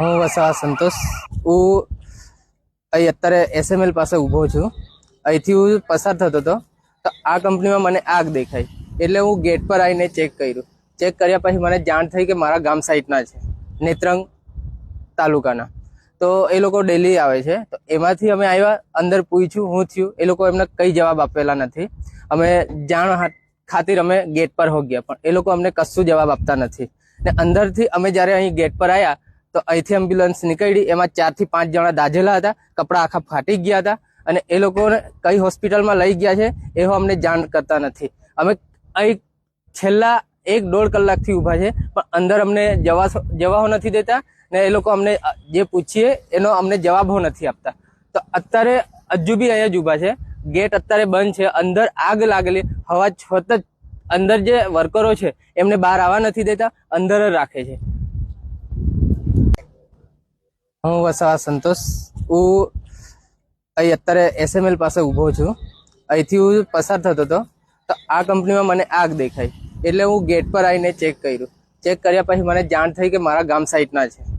હું વસાવા સંતોષ. હું અહીં અત્યારે એસએમએલ પાસે ઊભો છું. અહીંથી હું પસાર થતો હતો. તો આ કંપનીમાં મને આગ દેખાઈ. એટલે હું ગેટ પર આવીને ચેક કર્યું. ચેક કર્યા પછી મને જાણ થઈ કે મારા ગામ સાઈડના છે. નેત્રંગ તાલુકાના. તો એ લોકો ડેલી આવે છે. તો એમાંથી અમે આવ્યા, અંદર પૂછ્યું, હું થયું. એ લોકો એમને કંઈ જવાબ આપેલા નથી. અમે જાણ ખાતર અમે ગેટ પર હો ગયા પણ એ લોકો અમને કશું જવાબ આપતા નથી. ને અંદરથી અમે જ્યારે અહીં ગેટ પર આવ્યા તો અહીંથી એમ્બ્યુલન્સ નીકળી, એમાં ચારથી પાંચ જણા દાઝેલા હતા, કપડાં આખા ફાટી ગયા હતા અને એ લોકોને કઈ હોસ્પિટલમાં લઈ ગયા છે એવો અમને જાણ કરતા નથી. અમે અહીં છેલ્લા એક દોઢ કલાકથી ઊભા છે, પણ અંદર અમને જવા જવાઓ નથી દેતા ને એ લોકો અમને જે પૂછીએ એનો અમને જવાબો નથી આપતા. તો અત્યારે હજુ બી અહીંયા જ ઊભા છે, ગેટ અત્યારે બંધ છે, અંદર આગ લાગેલી, હવા છત અંદર જે વર્કરો છે એમને બહાર આવવા નથી દેતા, અંદર જ રાખે છે. હું વસાવા સંતોષ. હું અહીં અત્યારે એસએમએલ પાસે ઊભો છું. અહીંથી હું પસાર થતો હતો. તો આ કંપનીમાં મને આગ દેખાઈ. એટલે હું ગેટ પર આવીને ચેક કર્યું. ચેક કર્યા પછી મને જાણ થઈ કે મારા ગામ સાઈડના છે.